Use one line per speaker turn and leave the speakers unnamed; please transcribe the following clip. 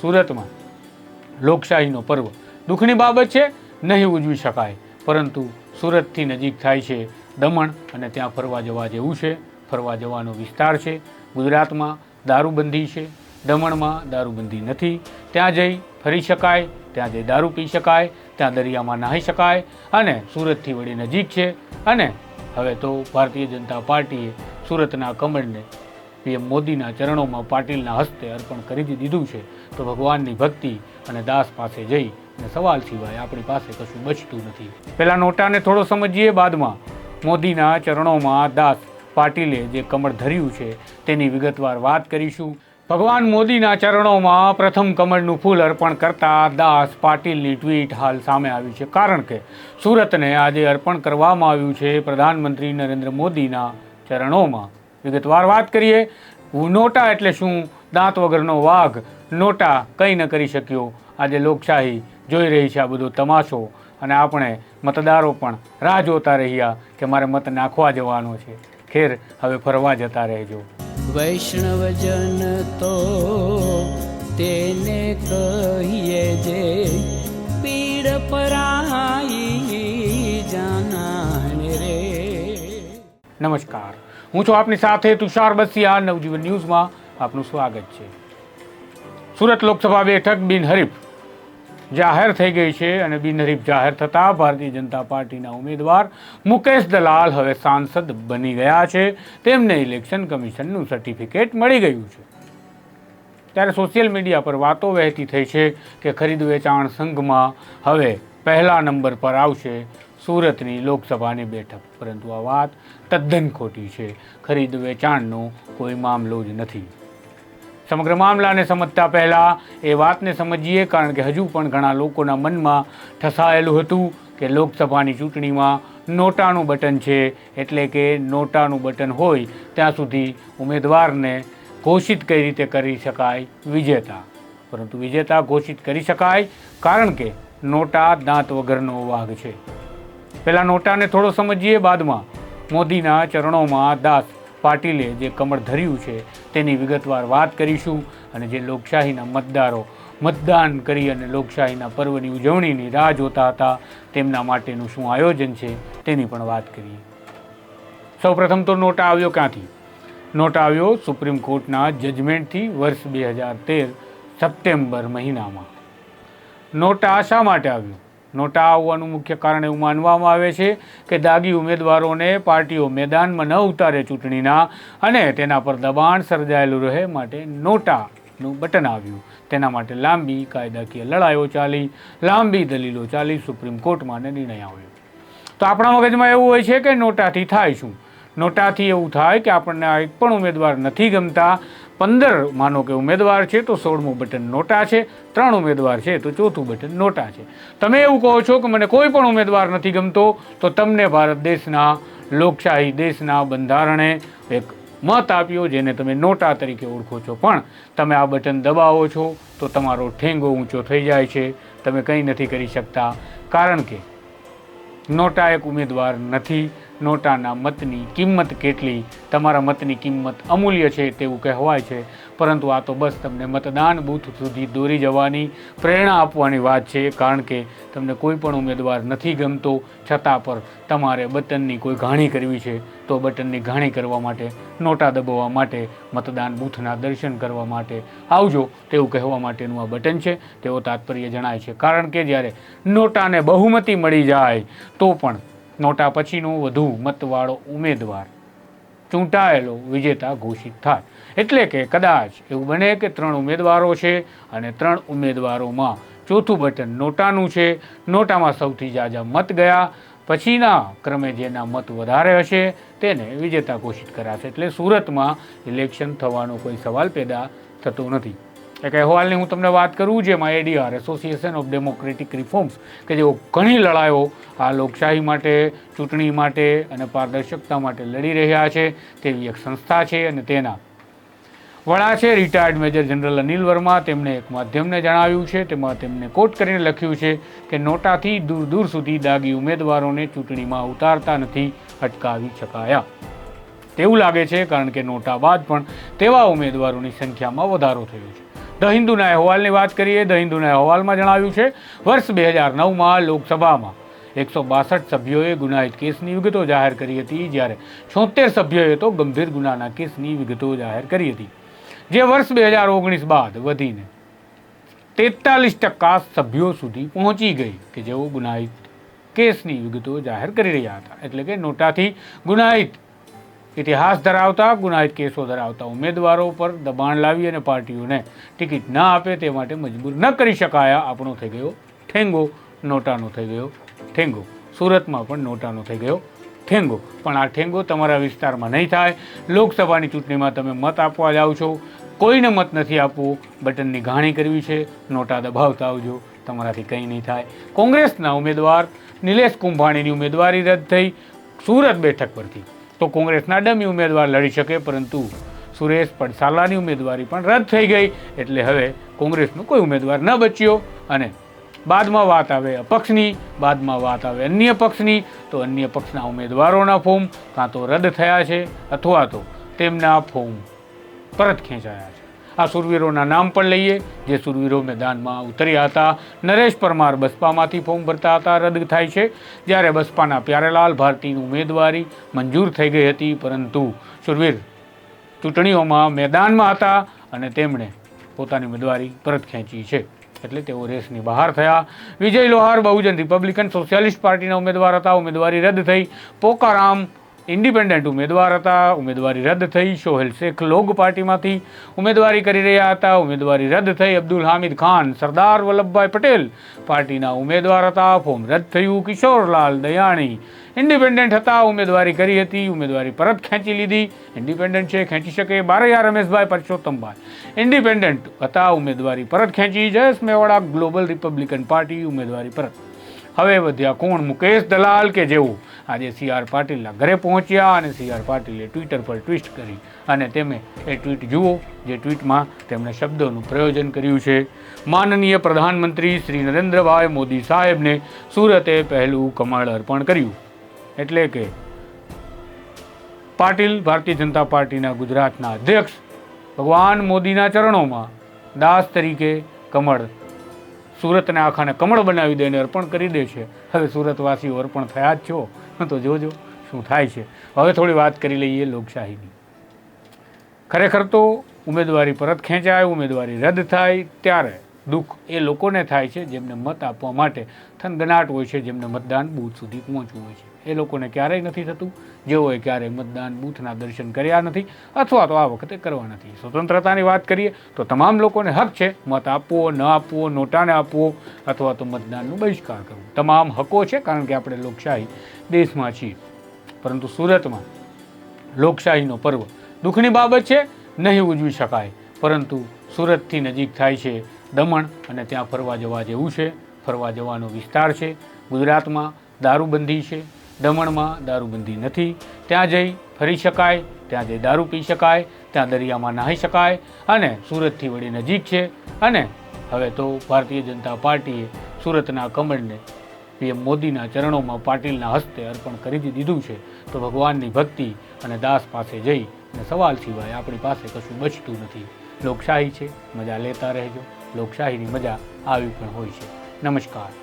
સુરતમાં લોકશાહીનો પર્વ. દુઃખની બાબત છે, નહીં ઉજવી શકાય. પરંતુ સુરતથી નજીક થાય છે દમણ અને ત્યાં ફરવા જવા જેવું છે. ફરવા જવાનો વિસ્તાર છે. ગુજરાતમાં દારૂબંધી છે. દમણમાં દારૂબંધી નથી. ત્યાં જઈ ફરી શકાય, ત્યાં જઈ દારૂ પી શકાય, ત્યાં દરિયામાં નાહી શકાય અને સુરતથી વળી નજીક છે. અને હવે તો ભારતીય જનતા પાર્ટીએ સુરતના કમળને પીએમ મોદીના ચરણોમાં પાટીલના હસ્તે અર્પણ કરી દીધું છે. તો ભગવાનની ભક્તિ અને દાસ પાસે જઈ અને સવાલ સિવાય આપણી પાસે કશું બચતું નથી. પહેલા નોટાને થોડો સમજીએ બાદમાં. મોદીના ચરણોમાં દાસ પાટીલે જે કમળ ધર્યું છે તેની વિગતવાર વાત કરીશું. ભગવાન મોદીના ચરણોમાં પ્રથમ કમળનું ફૂલ અર્પણ કરતા દાસ પાટીલની ટ્વીટ હાલ સામે આવી છે. કારણ કે સુરતને આજે અર્પણ કરવામાં આવ્યું છે પ્રધાનમંત્રી નરેન્દ્ર મોદીના ચરણોમાં. વિગતવાર વાત કરીએ. નોટા એટલે શું? દાંત વગરનો વાઘ. નોટા કંઈ ન કરી શક્યો. આજે લોકશાહી જોઈ રહી છે આ બધો તમાશો. અને આપણે મતદારો પણ રાહ જોતા રહ્યા કે મારે મત નાખવા જવાનો છે. ખેર હવે ફરવા જતા રહેજો.
વૈષ્ણવજન તો તેને કહીએ જે પીડ પરાઈ જાનાને રે.
નમસ્કાર. હું છું આપની સાથે તુષાર બસિયા નવજીવન ન્યૂઝમાં આપનું સ્વાગત છે. સુરત લોકસભા બેઠક બિનહરીફ જાહેર થઈ ગઈ છે અને બિનહરીફ જાહેર થતાં ભારતીય જનતા પાર્ટીના ઉમેદવાર મુકેશ દલાલ હવે સાંસદ બની ગયા છે. તેમને ઇલેક્શન કમિશનનું સર્ટિફિકેટ મળી ગયું છે. ત્યારે સોશિયલ મીડિયા પર વાતો વહેતી થઈ છે કે ખરીદ વેચાણ સંઘમાં હવે પહેલા નંબર પર આવશે. સુરતની લોકસભાની બેઠક. પરંતુ આ વાત તદ્દન ખોટી છે. ખરીદ વેચાણનો કોઈ મામલો જ નથી. સમગ્ર મામલાને સમજતા પહેલાં એ વાતને સમજીએ, કારણ કે હજુ પણ ઘણા લોકોના મનમાં ઠસાયેલું હતું કે લોકસભાની ચૂંટણીમાં નોટાનું બટન છે, એટલે કે નોટાનું બટન હોય, ત્યાં સુધી ઉમેદવારને ઘોષિત કઈ રીતે કરી શકાય? વિજેતા. પરંતુ વિજેતા ઘોષિત કરી શકાય કારણ કે નોટા દાંત વગરનો વાઘ છે. પહેલાં નોટાને થોડો સમજીએ બાદમાં. મોદીના ચરણોમાં દાસ પાટીલે જે કમળ ધર્યું છે તેની વિગતવાર વાત કરીશું અને જે લોકશાહીના મતદારો મતદાન કરી અને લોકશાહીના પર્વની ઉજવણીની રાહ જોતા હતા તેમના માટેનું શું આયોજન છે તેની પણ વાત કરીએ. સૌપ્રથમ તો નોટા આવ્યો ક્યાંથી? નોટા આવ્યો સુપ્રીમ કોર્ટના જજમેન્ટથી વર્ષ બે હજાર તેર સપ્ટેમ્બર મહિનામાં. નોટા શા માટે આવ્યું? નોટા આવવાનું મુખ્ય કારણ એવું માનવામાં આવે છે કે દાગી ઉમેદવારોને પાર્ટીઓ મેદાનમાં ન ઉતારે ચૂંટણીના અને તેના પર દબાણ સર્જાયેલું રહે માટે નોટાનું બટન આવ્યું. તેના માટે લાંબી કાયદાકીય લડાઈઓ ચાલી, લાંબી દલીલો ચાલી સુપ્રીમ કોર્ટમાં નિર્ણય આવ્યો. તો આપણા મગજમાં એવું હોય છે કે નોટાથી થાય શું? નોટાથી એવું થાય કે આપણને એક પણ ઉમેદવાર નથી ગમતા પંદર માનો કે ઉમેદવાર છે, તો સોળમું બટન નોટા છે, ત્રણ ઉમેદવાર છે, તો ચોથું બટન નોટા છે. તમે એવું કહો છો કે મને કોઈ પણ ઉમેદવાર નથી ગમતો, તો તમને ભારત દેશના લોકશાહી દેશના બંધારણે એક મત આપ્યો જેને તમે નોટા તરીકે ઓળખો છો. પણ તમે આ બટન દબાવો છો, તો તમારો ઠેંગો ઊંચો થઈ જાય છે. તમે કંઈ નથી કરી શકતા, કારણ કે નોટા એક ઉમેદવાર નથી નોટાના મતની કિંમત કેટલી, તમારા મતની કિંમત અમૂલ્ય છે તેવું કહેવાય છે. પરંતુ આ તો બસ તમને મતદાન બૂથ સુધી દોરી જવાની પ્રેરણા આપવાની વાત છે, કારણ કે તમને કોઈ પણ ઉમેદવાર નથી ગમતો, છતાં પર તમારે બટનની કોઈ ઘાણી કરવી છે, તો બટનની ઘાણી કરવા માટે, નોટા દબાવવા માટે, મતદાન બૂથના દર્શન કરવા માટે આવજો. તેવું કહેવા માટેનું આ બટન છે. તેવો તાત્પર્ય જણાય છે, કારણ કે જ્યારે નોટાને બહુમતી મળી જાય, તો પણ નોટા પછીનો વધુ મતવાળો ઉમેદવાર ચૂંટાયેલો વિજેતા ઘોષિત થાય. એટલે કે કદાચ એવું બને કે ત્રણ ઉમેદવારો છે અને ત્રણ ઉમેદવારોમાં ચોથું બટન નોટાનું છે. નોટામાં સૌથી ઝાઝા મત ગયા. પછીના ક્રમે જેના મત વધારે હશે તેને વિજેતા ઘોષિત કરાશે. એટલે સુરતમાં ઇલેક્શન થવાનો કોઈ સવાલ પેદા થતો નથી. એક અહેવાલની હું તમને વાત કરું જેમાં ADR association of democratic reforms કે જેઓ ઘણી લડાઈઓ આ લોકશાહી માટે, ચૂંટણી માટે અને પારદર્શકતા માટે લડી રહ્યા છે, તેવી એક સંસ્થા છે અને તેના વડા છે retired major general Anil Verma. તેમણે એક માધ્યમને જણાવ્યું છે, તેમાં તેમને કોટ કરીને લખ્યું છે કે નોટાથી દૂર દૂર સુધી દાગી ઉમેદવારોને ચૂંટણીમાં ઉતારતા નથી, અટકાવી શકાયા. તેવું લાગે છે કારણ કે નોટા બાદ પણ તેવા ઉમેદવારોની સંખ્યામાં વધારો થયો છે. ધ હિન્દુના અહેવાલની વાત કરીએ ધ હિન્દુના અહેવાલમાં જણાવ્યું છે, વર્ષ બે હજાર નવમાં લોકસભામાં એકસો બાસઠ સભ્યોએ ગુનાહિત કેસની વિગતો જાહેર કરી હતી, જ્યારે છોતેર સભ્યોએ તો ગંભીર ગુનાના કેસની વિગતો જાહેર કરી હતી. જે વર્ષ બે હજાર ઓગણીસ બાદ વધીને તેતાલીસ ટકા સભ્યો સુધી પહોંચી ગઈ કે જેઓ ગુનાહિત કેસની વિગતો જાહેર કરી રહ્યા હતા. એટલે કે નોટાથી ગુનાહિત ઇતિહાસ ધરાવતા, ગુનાહિત કેસો ધરાવતા ઉમેદવારો પર દબાણ લાવી અને પાર્ટીઓને ટિકિટ ન આપે તે માટે મજબૂર ન કરી શકાયા. આપણો થઈ ગયો ઠેંગો, નોટાનો થઈ ગયો ઠેંગો. સુરતમાં પણ નોટાનો થઈ ગયો ઠેંગો. પણ આ ઠેંગો તમારા વિસ્તારમાં નહીં થાય. લોકસભાની ચૂંટણીમાં તમે મત આપવા જાઓ છો. કોઈને મત નથી આપવું. બટનની ઘાણી કરવી છે. નોટા દબાવતા આવજો. તમારાથી કંઈ નહીં થાય. કોંગ્રેસના ઉમેદવાર નિલેશ કુંભાણીની ઉમેદવારી રદ થઈ. સુરત બેઠક પરથી તો કોંગ્રેસના ડમી ઉમેદવાર લડી શકે, પરંતુ સુરેશ પડસાલાની ઉમેદવારી પણ રદ થઈ ગઈ. એટલે હવે કોંગ્રેસનો કોઈ ઉમેદવાર ન બચ્યો. અને બાદમાં વાત આવે અપક્ષની, બાદમાં વાત આવે અન્ય પક્ષની, તો અન્ય પક્ષના ઉમેદવારોના ફોર્મ કાં તો રદ થયા છે, અથવા તો તેમના ફોર્મ પરત ખેંચાયા છે. આ સુરવીરોના નામ પણ લઈએ, જે સુરવીરો મેદાનમાં ઉતર્યા હતા. નરેશ પરમાર બસપામાંથી ફોર્મ ભરતા હતા, રદ થાય છે. જ્યારે બસપાના પ્યારેલાલ ભારતીની ઉમેદવારી મંજૂર થઈ ગઈ હતી, પરંતુ સુરવીર ચૂંટણીઓમાં મેદાનમાં હતા અને તેમણે પોતાની ઉમેદવારી પરત ખેંચી છે. એટલે તેઓ રેસની બહાર થયા. વિજય લોહાર, બહુજન રિપબ્લિકન સોશિયાલિસ્ટ પાર્ટીના ઉમેદવાર હતા. ઉમેદવારી રદ થઈ. પોકારામ ઇન્ડિપેન્ડન્ટ ઉમેદવાર હતા. ઉમેદવારી રદ થઈ. સોહેલ શેખ લોગ પાર્ટીમાંથી ઉમેદવારી કરી રહ્યા હતા. ઉમેદવારી રદ થઈ. અબ્દુલ હામિદ ખાન, સરદાર વલ્લભભાઈ પટેલ પાર્ટીના ઉમેદવાર હતા. ફોર્મ રદ થયું. કિશોરલાલ દયાણી ઇન્ડિપેન્ડન્ટ હતા. ઉમેદવારી કરી હતી. ઉમેદવારી પરત ખેંચી લીધી. ઇન્ડિપેન્ડન્ટ છે. ખેંચી શકે બારૈયા રમેશભાઈ પરસોત્તમભાઈ. ઇન્ડિપેન્ડન્ટ હતા. ઉમેદવારી પરત ખેંચી. Jayesh Mewada, global republican party ઉમેદવારી પરત. હવે વધ્યા કોણ? મુકેશ દલાલ કે જેવું? આજે સી આર પાટીલના ઘરે પહોંચ્યા અને સી આર પાટીલે ટ્વિટર પર ટ્વિસ્ટ કરી અને તેમણે એ ટ્વીટ જુઓ, જે ટ્વીટમાં તેમણે શબ્દોનું પ્રયોજન કર્યું છે. માનનીય પ્રધાનમંત્રી શ્રી નરેન્દ્રભાઈ મોદી સાહેબને સુરતે પહેલું કમળ અર્પણ કર્યું. એટલે કે પાટીલ ભારતીય જનતા પાર્ટીના ગુજરાતના અધ્યક્ષ ભગવાન મોદીના ચરણોમાં દાસ તરીકે કમળ સુરતને આખાને કમળ બનાવી દઈને અર્પણ કરી દે છે. હવે સુરતવાસીઓ અર્પણ થયા જ છો. તો જોજો શું થાય છે. હવે થોડી વાત કરી લઈએ લોકશાહીની. ખરેખર તો ઉમેદવારી પરત ખેંચાય, ઉમેદવારી રદ થાય ત્યારે દુઃખ એ લોકોને થાય છે જેમને મત આપવા માટે થનગનાટ હોય છે, જેમને મતદાન બૂથ સુધી પહોંચવું હોય છે. એ લોકોને ક્યારેય નથી થતું. જેઓએ ક્યારેય મતદાન બૂથના દર્શન કર્યા નથી અથવા તો આ વખતે કરવા નથી. સ્વતંત્રતાની વાત કરીએ તો તમામ લોકોને હક છે મત આપવો, ન આપવો, નોટાને આપવો અથવા તો મતદાનનો બહિષ્કાર કરવો. તમામ હકો છે કારણ કે આપણે લોકશાહી દેશમાં છીએ. પરંતુ સુરતમાં લોકશાહીનો પર્વ દુઃખની બાબત છે, નહીં ઉજવી શકાય. પરંતુ સુરતથી નજીક થાય છે દમણ અને ત્યાં ફરવા જવા જેવું છે. ફરવા જવાનો વિસ્તાર છે. ગુજરાતમાં દારૂબંધી છે. દમણમાં દારૂબંધી નથી. ત્યાં જઈ ફરી શકાય, ત્યાં જઈ દારૂ પી શકાય, ત્યાં દરિયામાં નાહી શકાય અને સુરતથી વળી નજીક છે. અને હવે તો ભારતીય જનતા પાર્ટીએ સુરતના કમળને પીએમ મોદીના ચરણોમાં પાટીલના હસ્તે અર્પણ કરી દીધું છે. તો ભગવાનની ભક્તિ અને દાસ પાસે જઈ અને સવાલ સિવાય આપણી પાસે કશું બચતું નથી. લોકશાહી છે. મજા લેતા રહેજો. લોકશાહીની મજા આવી પણ હોય છે. નમસ્કાર.